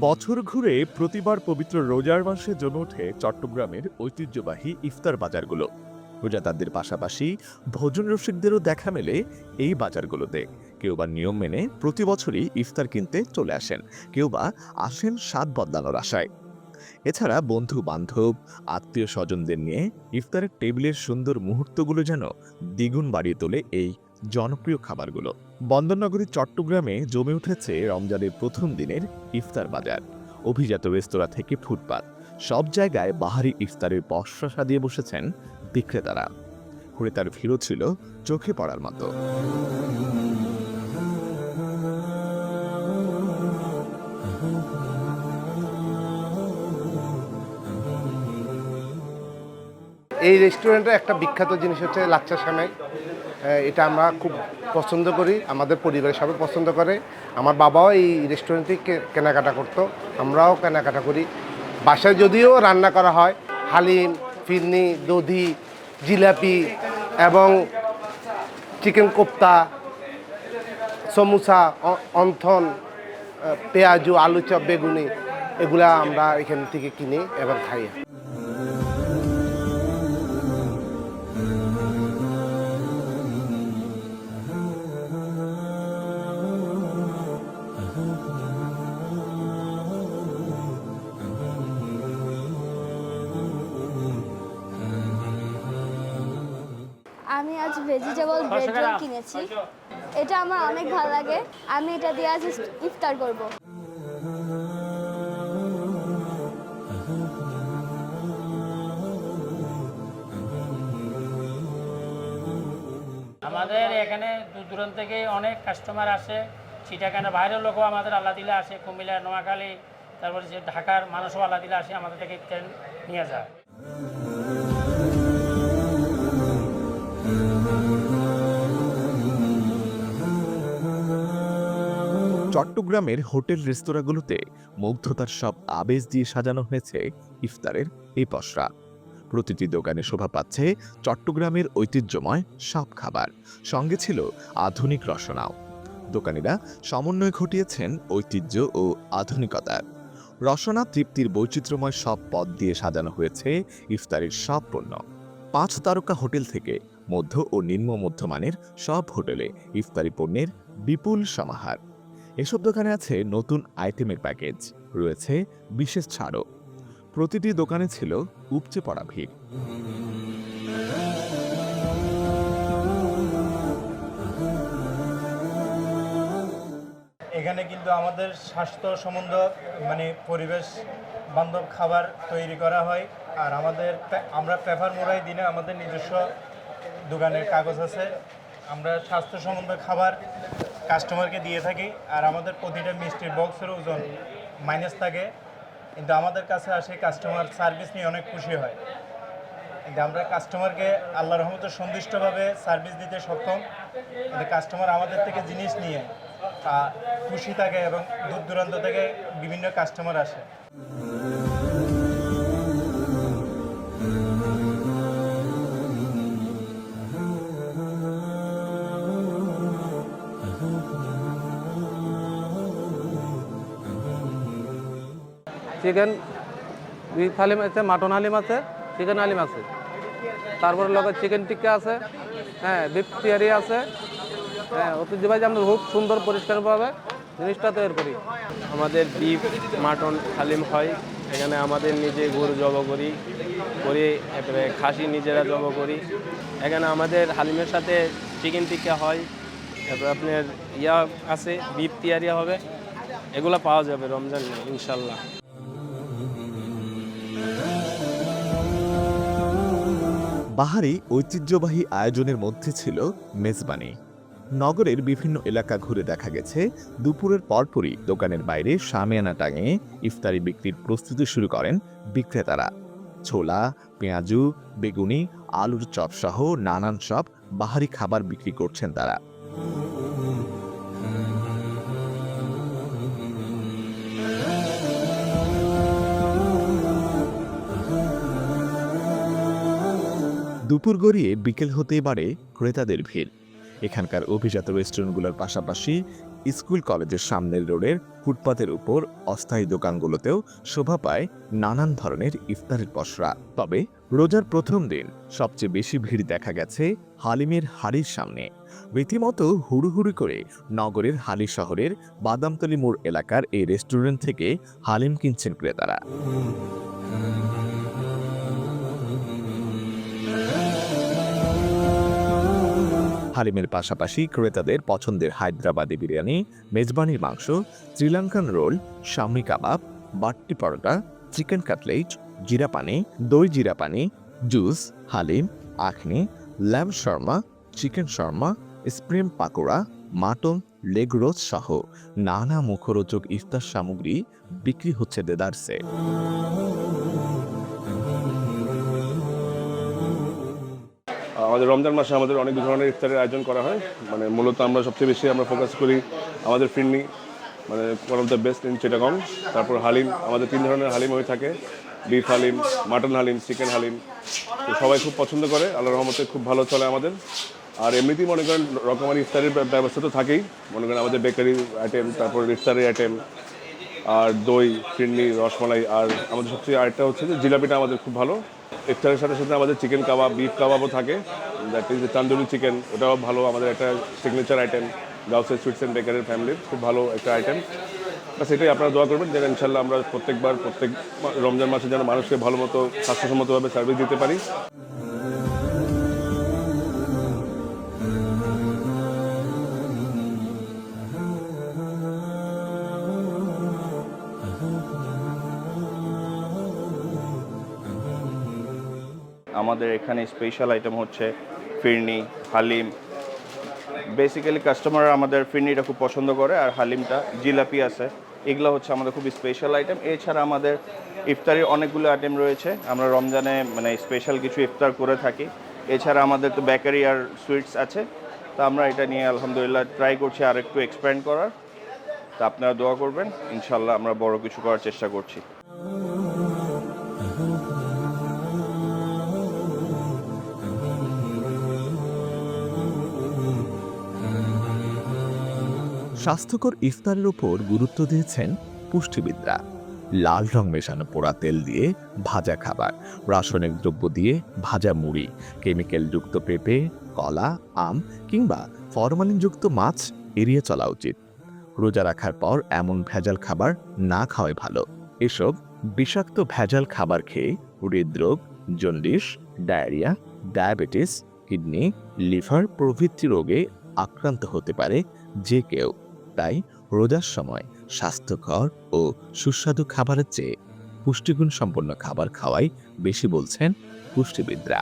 বছর ঘুরে প্রতিবার পবিত্র রোজার মাসে জমে ওঠে চট্টগ্রামের ঐতিহ্যবাহী ইফতার বাজারগুলো। রোজাদারদের পাশাপাশি ভোজন রসিকদেরও দেখা মেলে এই বাজারগুলোতে। কেউ বা নিয়ম মেনে প্রতি বছরই ইফতার কিনতে চলে আসেন, কেউ বা আসেন স্বাদ বদলানোর আশায়। এছাড়া বন্ধু বান্ধব আত্মীয় স্বজনদের নিয়ে ইফতারের টেবিলের সুন্দর মুহূর্তগুলো যেন দ্বিগুণ বাড়িয়ে তোলে এই জনপ্রিয় খাবারগুলো। বন্দরনগরী চট্টগ্রামে জমে উঠেছে রমজানের প্রথম দিনের ইফতার বাজার। অভিজাত রেস্তোরাঁ থেকে ফুটপাত। সব জায়গায় বাহারি ইফতারের পশরা সাজিয়ে বসেছেন বিক্রেতারা। ক্রেতার ভিড়ও ছিল চোখে পড়ার মতো। এই রেস্টুরেন্টের একটা বিখ্যাত জিনিস হচ্ছে লাচ্চা আহ, এটা আমরা খুব পছন্দ করি, আমাদের পরিবারের সবাই পছন্দ করে। আমার বাবাও এই রেস্টুরেন্টে কেনাকাটা করতো, আমরাও কেনাকাটা করি। বাসায় যদিও রান্না করা হয়, হালিম, ফিরনি, দধি, জিলাপি এবং চিকেন কোপ্তা সমুসা অন্থন পেঁয়াজু, আলু চপ, বেগুনি, এগুলা আমরা এখান থেকে কিনি এবং খাই। ভেজিটেবল ব্রেড রোল কিনেছি। এটা আমার অনেক ভালো লাগে। আমি এটা দিয়ে আজ ইফতার করব। আমাদের এখানে দূর দূরান্ত থেকে অনেক কাস্টমার আসে। চিটাগানের বাইরের লোকও আমাদের আল্লাহ দিলে আসে কুমিল্লা নোয়াখালী তারপরে যে ঢাকার মানুষও আল্লাহ দিলে আসে আমাদের থেকে ট্রেন নিয়ে যায়। চট্টগ্রামের হোটেল রেস্তোরাঁগুলোতে মুগ্ধতার সব আবেশ দিয়ে সাজানো হয়েছে ইফতারের এই পসরা। প্রতিটি দোকানে শোভা পাচ্ছে চট্টগ্রামের ঐতিহ্যময় সব খাবার। সঙ্গে ছিল আধুনিক রসনাও। দোকানিরা সমন্বয় ঘটিয়েছেন ঐতিহ্য ও আধুনিকতার রসনা তৃপ্তির বৈচিত্র্যময় সব পদ দিয়ে সাজানো হয়েছে ইফতারের সব পণ্য। পাঁচ তারকা হোটেল থেকে মধ্য ও নিম্ন মধ্যমানের সব হোটেলে ইফতারি পণ্যের বিপুল সমাহার। এসব দোকানে আছে নতুন আইটেমের প্যাকেজ, রয়েছে বিশেষ ছাড়ও। প্রতিটি দোকানে ছিল উপচে পড়া ভিড়। এখানে কিন্তু আমাদের স্বাস্থ্য সম্বন্ধ মানে পরিবেশ বান্ধব খাবার তৈরি করা হয়। আর আমাদের আমরা পেপার মোড়াই দিনে আমাদের নিজস্ব দোকানের কাগজ আছে। আমরা স্বাস্থ্য সম্বন্ধ খাবার কাস্টমারকে দিয়ে থাকি আর আমাদের প্রতিটা মিষ্টির বক্সের ওজন মাইনাস থাকে। কিন্তু আমাদের কাছে আসে কাস্টমার সার্ভিস নিয়ে অনেক খুশি হয়। কিন্তু আমরা কাস্টমারকে আল্লাহ রহমতে সন্তুষ্টভাবে সার্ভিস দিতে সক্ষম। কিন্তু কাস্টমার আমাদের থেকে জিনিস নিয়ে খুশি থাকে এবং দূর দূরান্ত থেকে বিভিন্ন কাস্টমার আসে। চিকেন বিফ হালিম আছে, মাটন হালিম আছে, চিকেন হালিম আছে। তারপরে লগে চিকেন টিক্কা আছে হ্যাঁ বিফ তিয়ারি আছে। হ্যাঁ ঐতিহ্যবাহী আমরা খুব সুন্দর পরিষ্কারভাবে জিনিসটা তৈরি করি। আমাদের বিফ, মাটন, হালিম হয়। এখানে আমাদের নিজে গরু জব করি, করে, এরপরে খাসি নিজেরা জব করি। এখানে আমাদের হালিমের সাথে চিকেন টিক্কা হয় তারপরে আপনার ইয়া আছে, বিফ তিয়ারি হবে। এগুলো পাওয়া যাবে রমজান, ইনশাল্লাহ। বাহারি ঐতিহ্যবাহী আয়োজনের মধ্যে ছিল মেজবানি। নগরের বিভিন্ন এলাকা ঘুরে দেখা গেছে। দুপুরের পরপরই দোকানের বাইরে সামিয়ানা টাঙে ইফতারি বিক্রির প্রস্তুতি শুরু করেন বিক্রেতারা। ছোলা, পেঁয়াজু, বেগুনি, আলুর চপসহ নানান সব বাহারি খাবার বিক্রি করছেন তারা। দুপুর গড়িয়ে বিকেল হতেই বাড়ে ক্রেতাদের ভিড়। এখানকার অভিজাত রেস্টুরেন্টগুলোর পাশাপাশি স্কুল কলেজের সামনের রোডের ফুটপাতের উপর অস্থায়ী দোকানগুলোতেও শোভা পায় নানান ধরনের ইফতারের পসরা। তবে রোজার প্রথম দিন সবচেয়ে বেশি ভিড় দেখা গেছে হালিমের হাড়ির সামনে। রীতিমতো হুড়ুহুড়ি করে নগরের হালি শহরের বাদামতলি মোড় এলাকার এই রেস্টুরেন্ট থেকে হালিম কিনছেন ক্রেতারা। হালিমের পাশাপাশি ক্রেতাদের পছন্দের হায়দ্রাবাদি বিরিয়ানি মেজবানির মাংস, শ্রীলঙ্কান রোল, শামি কাবাব, বাট্টি পরোটা, চিকেন কাটলেট, জিরা পানি, দই জিরা পানি, juice, haleem, akhni, lamb shawarma, chicken shawarma, স্প্রেম pakora, mutton, leg roast সহ নানা মুখরোচক ইফতার সামগ্রী বিক্রি হচ্ছে দেদারসে। আমাদের রমজান মাসে আমাদের অনেক ধরনের ইফতারের আয়োজন করা হয়। মানে মূলত আমরা সবচেয়ে বেশি আমরা ফোকাস করি আমাদের ফিরনি মানে one of the best in Chittagong তারপর হালিম, আমাদের তিন ধরনের হালিম হয়ে থাকে। Beef haleem mutton haleem chicken haleem. তো সবাই খুব পছন্দ করে আল্লাহ রহমতে খুব ভালো চলে আমাদের। আর এমনিতেই মনে করেন রকমারি ইফতারের ব্যবস্থা তো থাকেই। মনে করেন আমাদের বেকারি আইটেম তারপর ইফতারের আইটেম আর দই, ফিরনি, রসমালাই, আর আমাদের সবচেয়ে আরেকটা হচ্ছে যে জিলাপিটা আমাদের খুব ভালো। ইফতারের সাথে সাথে আমাদের চিকেন কাবাব বিফ কাবাবও থাকে। দ্যাট ইজ তান্দুরি চিকেন ওটাও ভালো, আমাদের একটা সিগনেচার আইটেম গাউসের সুইটস অ্যান্ড বেকারের ফ্যামিলির খুব ভালো একটা আইটেম বা সেটাই আপনারা দোয়া করবেন, যেন ইনশাল্লাহ আমরা প্রত্যেকবার, প্রত্যেক রমজান মাসে যেন মানুষকে ভালো মতো স্বাস্থ্যসম্মতভাবে সার্ভিস দিতে পারি। আমাদের এখানে স্পেশাল আইটেম হচ্ছে ফিরনি, হালিম। বেসিক্যালি কাস্টমার আমাদের ফিরনিটা খুব পছন্দ করে আর হালিমটা জিলাপি আছে। এগুলো হচ্ছে আমাদের খুব স্পেশাল আইটেম এছাড়া আমাদের ইফতারির অনেকগুলো আইটেম রয়েছে। আমরা রমজানে মানে স্পেশাল কিছু ইফতার করে থাকি। এছাড়া আমাদের তো বেকারি আর সুইটস আছে। তো আমরা এটা নিয়ে আলহামদুলিল্লাহ ট্রাই করছি আর একটু এক্সপ্যান্ড করার। তা আপনারা দোয়া করবেন। ইনশাল্লাহ আমরা বড় কিছু করার চেষ্টা করছি। স্বাস্থ্যকর ইফতারের উপর গুরুত্ব দিয়েছেন পুষ্টিবিদরা। লাল রং মেশানো পোড়া তেল দিয়ে ভাজা খাবার, রাসায়নিক দ্রব্য দিয়ে ভাজা মুড়ি কেমিক্যালযুক্ত পেঁপে, কলা, আম কিংবা ফরমালিনযুক্ত মাছ এড়িয়ে চলা উচিত। রোজা রাখার পর এমন ভেজাল খাবার না খাওয়াই ভালো। এসব বিষাক্ত ভেজাল খাবার খেয়ে হৃদরোগ jaundice diarrhoea, diabetes, kidney, liver প্রভৃতি রোগে আক্রান্ত হতে পারে যে কেউ। তাই রোজার সময় স্বাস্থ্যকর ও সুস্বাদু খাবারের চেয়ে পুষ্টিগুণ সম্পন্ন খাবার খাওয়াই বেশি বলছেন পুষ্টিবিদরা।